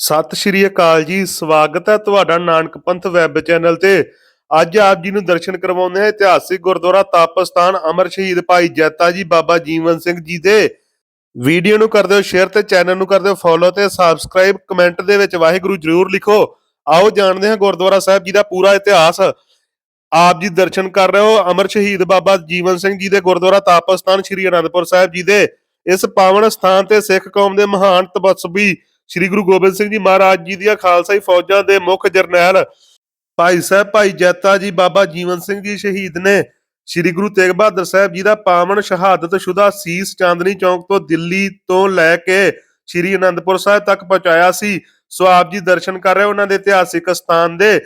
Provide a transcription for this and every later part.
ਸਤਿ ਸ਼੍ਰੀ ਅਕਾਲ ਜੀ, ਸਵਾਗਤ ਹੈ ਤੁਹਾਡਾ ਨਾਨਕ ਪੰਥ ਵੈਬ ਚੈਨਲ ਤੇ। ਅੱਜ ਆਪ ਜੀ ਨੂੰ ਦਰਸ਼ਨ ਕਰਵਾਉਂਦੇ ਹਾਂ ਇਤਿਹਾਸਿਕ ਗੁਰਦੁਆਰਾ ਤਾਪਸਥਾਨ ਅਮਰ ਸ਼ਹੀਦ ਭਾਈ ਜੈਤਾ ਜੀ ਬਾਬਾ ਜੀਵਨ ਸਿੰਘ ਜੀ ਦੇ। ਵੀਡੀਓ ਨੂੰ ਕਰ ਦਿਓ ਸ਼ੇਅਰ ਤੇ ਚੈਨਲ ਨੂੰ ਕਰ ਦਿਓ ਫੋਲੋ ਤੇ ਸਬਸਕ੍ਰਾਈਬ ਕਮੈਂਟ ਦੇ ਵਿੱਚ ਵਾਹਿਗੁਰੂ ਜਰੂਰ ਲਿਖੋ। ਆਓ ਜਾਣਦੇ ਹਾਂ ਗੁਰਦੁਆਰਾ ਸਾਹਿਬ ਜੀ ਦਾ ਪੂਰਾ ਇਤਿਹਾਸ। ਆਪ ਜੀ ਦਰਸ਼ਨ ਕਰ ਰਹੇ ਹੋ ਅਮਰ ਸ਼ਹੀਦ ਬਾਬਾ ਜੀਵਨ ਸਿੰਘ ਜੀ ਦੇ ਗੁਰਦੁਆਰਾ ਤਾਪਸਥਾਨ ਸ੍ਰੀ ਅਨੰਦਪੁਰ ਸਾਹਿਬ ਜੀ ਦੇ। ਇਸ ਪਾਵਨ ਸਥਾਨ ਤੇ ਸਿੱਖ ਕੌਮ ਦੇ ਮਹਾਨ ਤਪਸਵੀ ਸ੍ਰੀ ਗੁਰੂ ਗੋਬਿੰਦ ਸਿੰਘ ਜੀ ਮਹਾਰਾਜ ਜੀ ਦੀਆਂ ਖਾਲਸਾਈ ਫੌਜਾਂ ਦੇ ਮੁੱਖ ਜਰਨੈਲ ਭਾਈ ਸਾਹਿਬ ਭਾਈ ਜੈਤਾ ਜੀ ਬਾਬਾ ਜੀਵਨ ਸਿੰਘ ਜੀ ਸ਼ਹੀਦ ਨੇ ਸ੍ਰੀ ਗੁਰੂ ਤੇਗ ਬਹਾਦਰ ਸਾਹਿਬ ਜੀ ਦਾ ਪਾਵਨ ਸ਼ਹਾਦਤ ਸ਼ੁਦਾ ਸੀਸ ਚਾਂਦਨੀ ਚੌਂਕ ਤੋਂ ਦਿੱਲੀ ਤੋਂ ਲੈ ਕੇ ਸ੍ਰੀ ਅਨੰਦਪੁਰ ਸਾਹਿਬ ਤੱਕ ਪਹੁੰਚਾਇਆ ਸੀ। ਸੋ ਆਪ ਜੀ ਦਰਸ਼ਨ ਕਰ ਰਹੇ ਉਹਨਾਂ ਦੇ ਇਤਿਹਾਸਿਕ ਸਥਾਨ ਦੇ।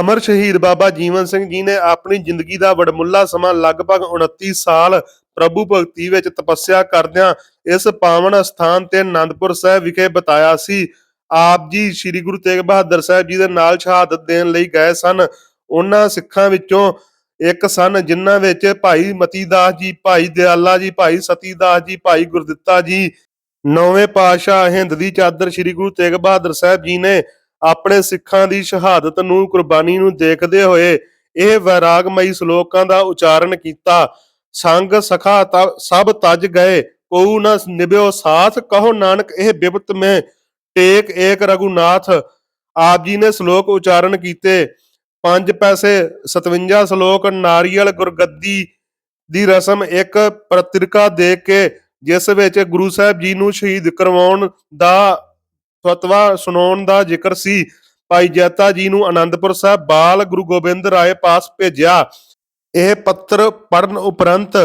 ਅਮਰ ਸ਼ਹੀਦ ਬਾਬਾ ਜੀਵਨ ਸਿੰਘ ਜੀ ਨੇ ਆਪਣੀ ਜ਼ਿੰਦਗੀ ਦਾ ਵਡਮੁੱਲਾ ਸਮਾਂ ਲਗਭਗ 29 ਸਾਲ ਪ੍ਰਭੂ ਭਗਤੀ ਵਿੱਚ ਤਪੱਸਿਆ ਕਰਦਿਆਂ ਇਸ ਪਾਵਨ ਸਥਾਨ ਤੇ ਆਨੰਦਪੁਰ ਸਾਹਿਬ ਵਿਖੇ ਬਤਾਇਆ ਸੀ। ਆਪ ਜੀ ਸ੍ਰੀ ਗੁਰੂ ਤੇਗ ਬਹਾਦਰ ਸਾਹਿਬ ਜੀ ਦੇ ਨਾਲ ਸ਼ਹਾਦਤ ਦੇਣ ਲਈ ਗਏ ਸਨ। ਉਹਨਾਂ ਸਿੱਖਾਂ ਵਿੱਚੋਂ ਇੱਕ ਸਨ ਜਿਨ੍ਹਾਂ ਵਿੱਚ ਭਾਈ ਮਤੀਦਾਸ ਜੀ, ਭਾਈ ਦਿਆਲਾ ਜੀ, ਭਾਈ ਸਤੀਦਾਸ ਜੀ, ਭਾਈ ਗੁਰਦਿੱਤਾ ਜੀ, ਨੌਵੇਂ ਪਾਤਸ਼ਾਹ ਹਿੰਦ ਦੀ ਚਾਦਰ ਸ੍ਰੀ ਗੁਰੂ ਤੇਗ ਬਹਾਦਰ ਸਾਹਿਬ ਜੀ ਨੇ ਆਪਣੇ ਸਿੱਖਾਂ ਦੀ ਸ਼ਹਾਦਤ ਨੂੰ ਕੁਰਬਾਨੀ ਨੂੰ ਦੇਖਦੇ ਹੋਏ ਇਹ ਵੈਰਾਗਮਈ ਸ਼ਲੋਕਾਂ ਦਾ ਉਚਾਰਨ ਕੀਤਾ। ਸੰਗ ਸਖਾ ਸਭ ਤਜ ਗਏ, ਕੋਉ ਨ ਨਿਭਿਓ ਸਾਥ, ਕਹੋ ਨਾਨਕ ਇਹ ਬਿਪਤ ਮੈਂ। ਟੇਕ ਏਕ ਰਘੁਨਾਥ, ਆਪ ਜੀ ਨੇ ਸ਼ਲੋਕ ਉਚਾਰਨ ਕੀਤੇ। ਪੰਜ ਪੈਸੇ 57 ਸ਼ਲੋਕ, ਨਾਰੀਅਲ ਗੁਰਗੱਦੀ ਦੀ ਰਸਮ ਇੱਕ ਪ੍ਰਤਿਰਕਾ ਦੇ ਕੇ, ਜਿਸ ਵਿੱਚ ਗੁਰੂ ਸਾਹਿਬ ਜੀ ਨੂੰ ਸ਼ਹੀਦ ਕਰਵਾਉਣ ਦਾ, ਫਤਵਾ ਸੁਣਾਉਣ ਦਾ ਜ਼ਿਕਰ ਸੀ। ਭਾਈ ਜੈਤਾ ਜੀ ਨੂੰ ਆਨੰਦਪੁਰ ਸਾਹਿਬ, ਬਾਲ ਗੁਰੂ ਗੋਬਿੰਦ ਰਾਏ ਪਾਸ ਭੇਜਿਆ। ਇਹ ਪੱਤਰ ਪੜਨ ਉਪਰੰਤ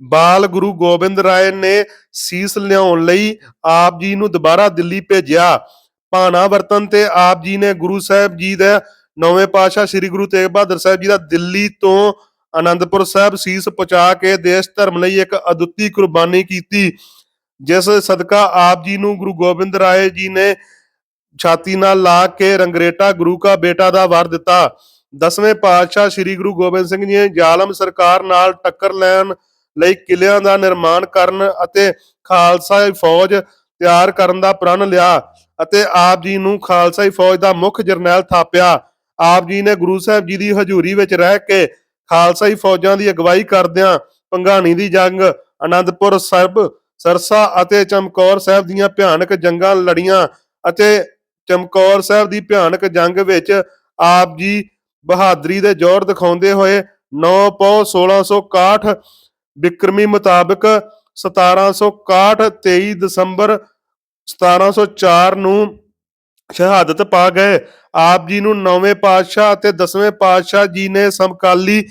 ਬਾਲ ਗੁਰੂ ਗੋਬਿੰਦ ਰਾਏ ਨੇ ਸੀਸ ਲਿਆਉਣ ਲਈ ਆਪ ਜੀ ਨੂੰ ਦੁਬਾਰਾ ਦਿੱਲੀ ਭੇਜਿਆ। ਭਾਣਾ ਵਰਤਨ ਤੇ ਆਪ ਜੀ ਨੇ ਗੁਰੂ ਸਾਹਿਬ ਜੀ ਦੇ ਨੌਵੇਂ ਪਾਤਸ਼ਾਹ ਸ੍ਰੀ ਗੁਰੂ ਤੇਗ ਬਹਾਦਰ ਸਾਹਿਬ ਜੀ ਦਾ ਦਿੱਲੀ ਤੋਂ ਅਨੰਦਪੁਰ ਸਾਹਿਬ ਸੀਸ ਪਹੁੰਚਾ ਕੇ ਦੇਸ਼ ਧਰਮ ਲਈ ਇੱਕ ਅਦੁੱਤੀ ਕੁਰਬਾਨੀ ਕੀਤੀ, ਜਿਸ ਸਦਕਾ ਆਪ ਜੀ ਨੂੰ ਗੁਰੂ ਗੋਬਿੰਦ ਰਾਏ ਜੀ ਨੇ ਛਾਤੀ ਨਾਲ ਲਾ ਕੇ ਰੰਗਰੇਟਾ ਗੁਰੂ ਕਾ ਬੇਟਾ ਦਾ ਵਰ ਦਿੱਤਾ। ਦਸਵੇਂ ਪਾਤਸ਼ਾਹ ਸ੍ਰੀ ਗੁਰੂ ਗੋਬਿੰਦ ਸਿੰਘ ਜੀ ਨੇ ਜ਼ਾਲਮ ਸਰਕਾਰ ਨਾਲ ਟੱਕਰ ਲੈਣ ਲਈ ਕਿਲਿਆਂ ਦਾ ਨਿਰਮਾਣ ਕਰਨ ਅਤੇ ਖਾਲਸਾ ਫੌਜ ਤਿਆਰ ਕਰਨ ਦਾ ਪ੍ਰਣ ਲਿਆ ਅਤੇ ਆਪ ਜੀ ਨੂੰ ਖਾਲਸਾਈ ਫੌਜ ਦਾ ਮੁੱਖ ਜਰਨੈਲ ਥਾਪਿਆ। ਆਪ ਜੀ ਨੇ ਗੁਰੂ ਸਾਹਿਬ ਜੀ ਦੀ ਹਜ਼ੂਰੀ ਵਿੱਚ ਰਹਿ ਕੇ ਖਾਲਸਾਈ ਫੌਜਾਂ ਦੀ ਅਗਵਾਈ ਕਰਦਿਆਂ ਪੰਘਾਣੀ ਦੀ ਜੰਗ, ਅਨੰਦਪੁਰ ਸਾਹਿਬ, ਸਰਸਾ ਅਤੇ ਚਮਕੌਰ ਸਾਹਿਬ ਦੀਆਂ ਭਿਆਨਕ ਜੰਗਾਂ ਲੜੀਆਂ ਅਤੇ ਚਮਕੌਰ ਸਾਹਿਬ ਦੀ ਭਿਆਨਕ ਜੰਗ ਵਿੱਚ ਆਪ ਜੀ ਬਹਾਦਰੀ ਦੇ ਜੋਰ ਦਿਖਾਉਂਦੇ ਹੋਏ 9 ਪੌ 1661 ਬਿਕਰਮੀ ਮੁਤਾਬਕ 1761 23 ਦਸੰਬਰ 1704 ਨੂੰ ਸ਼ਹਾਦਤ ਪਾ ਗਏ। ਆਪ ਜੀ ਨੂੰ ਨੌਵੇਂ ਪਾਤਸ਼ਾਹ ਅਤੇ ਦਸਵੇਂ ਪਾਤਸ਼ਾਹ ਜੀ ਨੇ ਸਮਕਾਲੀ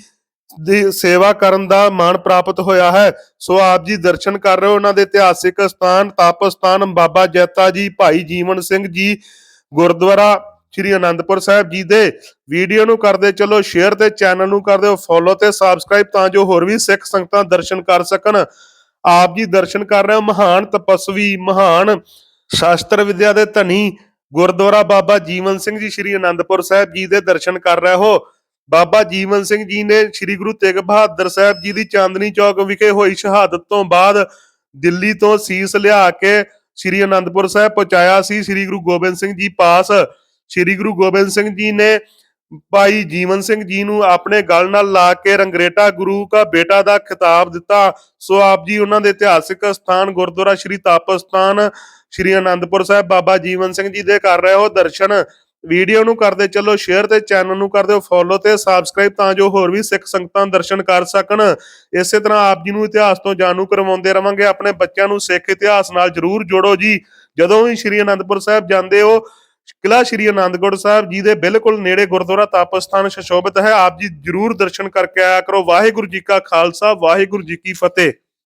ਦੀ ਸੇਵਾ ਕਰਨ ਦਾ ਮਾਣ ਪ੍ਰਾਪਤ ਹੋਇਆ ਹੈ। ਸੋ ਆਪ ਜੀ ਦਰਸ਼ਨ ਕਰ ਰਹੇ ਹੋ। ਉਹਨਾਂ ਦੇ ਇਤਿਹਾਸਿਕ ਸਥਾਨ ਤਾਪਸਥਾਨ ਬਾਬਾ ਜੈਤਾ ਜੀ, ਭਾਈ ਜੀਵਨ ਸਿੰਘ ਜੀ, ਗੁਰਦੁਆਰਾ ਸ੍ਰੀ ਅਨੰਦਪੁਰ ਸਾਹਿਬ ਜੀ ਦੇ ਵੀਡੀਓ ਨੂੰ ਕਰਦੇ ਚਲੋ ਸ਼ੇਅਰ ਤੇ ਚੈਨਲ ਨੂੰ ਕਰ ਦਿਓ ਫੋਲੋ ਤੇ ਸਬਸਕ੍ਰਾਈਬ ਤਾਂ ਜੋ ਹੋਰ ਵੀ ਸਿੱਖ ਸੰਗਤਾਂ ਦਰਸ਼ਨ ਕਰ ਸਕਣ। ਆਪ ਜੀ ਦਰਸ਼ਨ ਕਰ ਰਹੇ ਹੋ, ਮਹਾਨ ਤਪਸਵੀ, ਮਹਾਨ ਸ਼ਾਸਤਰ ਵਿਦਿਆ ਦੇ ਧਨੀ ਗੁਰਦੁਆਰਾ ਬਾਬਾ ਜੀਵਨ ਸਿੰਘ ਜੀ ਸ੍ਰੀ ਅਨੰਦਪੁਰ ਸਾਹਿਬ ਜੀ ਦੇ ਦਰਸ਼ਨ ਕਰ ਰਹੇ ਹੋ। ਬਾਬਾ ਜੀਵਨ ਸਿੰਘ ਜੀ ਨੇ ਸ੍ਰੀ ਗੁਰੂ ਤੇਗ ਬਹਾਦਰ ਸਾਹਿਬ ਜੀ ਦੀ ਚਾਂਦਨੀ ਚੌਕ ਵਿਖੇ ਹੋਈ ਸ਼ਹਾਦਤ ਤੋਂ ਬਾਅਦ ਦਿੱਲੀ ਤੋਂ ਸੀਸ ਲਿਆ ਕੇ ਸ੍ਰੀ ਅਨੰਦਪੁਰ ਸਾਹਿਬ ਪਹੁੰਚਾਇਆ ਸੀ। ਸ੍ਰੀ ਗੁਰੂ ਗੋਬਿੰਦ ਸਿੰਘ ਜੀ ਪਾਸ ਸ੍ਰੀ ਗੁਰੂ ਗੋਬਿੰਦ ਸਿੰਘ ਜੀ ਨੇ ਭਾਈ ਜੀਵਨ ਸਿੰਘ ਜੀ ਨੂੰ ਆਪਣੇ ਗਲ ਨਾਲ ਲਾ ਕੇ ਰੰਗਰੇਟਾ ਗੁਰੂ ਕਾ ਬੇਟਾ ਦਾ ਖਿਤਾਬ ਦਿੱਤਾ। ਸੋ ਆਪ ਜੀ ਉਹਨਾਂ ਦੇ ਇਤਿਹਾਸਿਕ ਸਥਾਨ ਗੁਰਦੁਆਰਾ ਸ੍ਰੀ ਤਾਪਸਥਾਨ, ਸ੍ਰੀ ਅਨੰਦਪੁਰ ਸਾਹਿਬ ਬਾਬਾ ਜੀਵਨ ਸਿੰਘ ਜੀ ਦੇ ਕਰ ਰਹੇ ਹੋ ਦਰਸ਼ਨ। ਵੀਡੀਓ ਨੂੰ ਕਰਦੇ ਚੱਲੋ ਸ਼ੇਅਰ ਤੇ ਚੈਨਲ ਨੂੰ ਕਰਦੇ ਦਿਓ ਫੋਲੋ ਤੇ ਸਬਸਕ੍ਰਾਈਬ ਤਾਂ ਜੋ ਹੋਰ ਵੀ ਸਿੱਖ ਸੰਗਤਾਂ ਦਰਸ਼ਨ ਕਰ ਸਕਣ। ਇਸੇ ਤਰ੍ਹਾਂ ਆਪ ਜੀ ਨੂੰ ਇਤਿਹਾਸ ਤੋਂ ਜਾਣੂ ਕਰਵਾਉਂਦੇ ਰਵਾਂਗੇ। ਆਪਣੇ ਬੱਚਿਆਂ ਨੂੰ ਸਿੱਖ ਇਤਿਹਾਸ ਨਾਲ ਜਰੂਰ ਜੋੜੋ ਜੀ। ਜਦੋਂ ਵੀ ਸ੍ਰੀ ਅਨੰਦਪੁਰ ਸਾਹਿਬ ਜਾਂਦੇ ਹੋ ਕਿਲਾ ਸ੍ਰੀ ਅਨੰਦਗੜ੍ਹ ਸਾਹਿਬ ਜੀ ਦੇ ਬਿਲਕੁਲ ਨੇੜੇ ਗੁਰਦੁਆਰਾ ਤਾਪਸਥਾਨ ਸ਼ਸ਼ੋਭਿਤ ਹੈ। ਆਪ ਜੀ ਜਰੂਰ ਦਰਸ਼ਨ ਕਰਕੇ ਆਇਆ ਕਰੋ। ਵਾਹਿਗੁਰੂ ਜੀ ਕਾ ਖਾਲਸਾ, ਵਾਹਿਗੁਰੂ ਜੀ ਕੀ ਫਤਿਹ।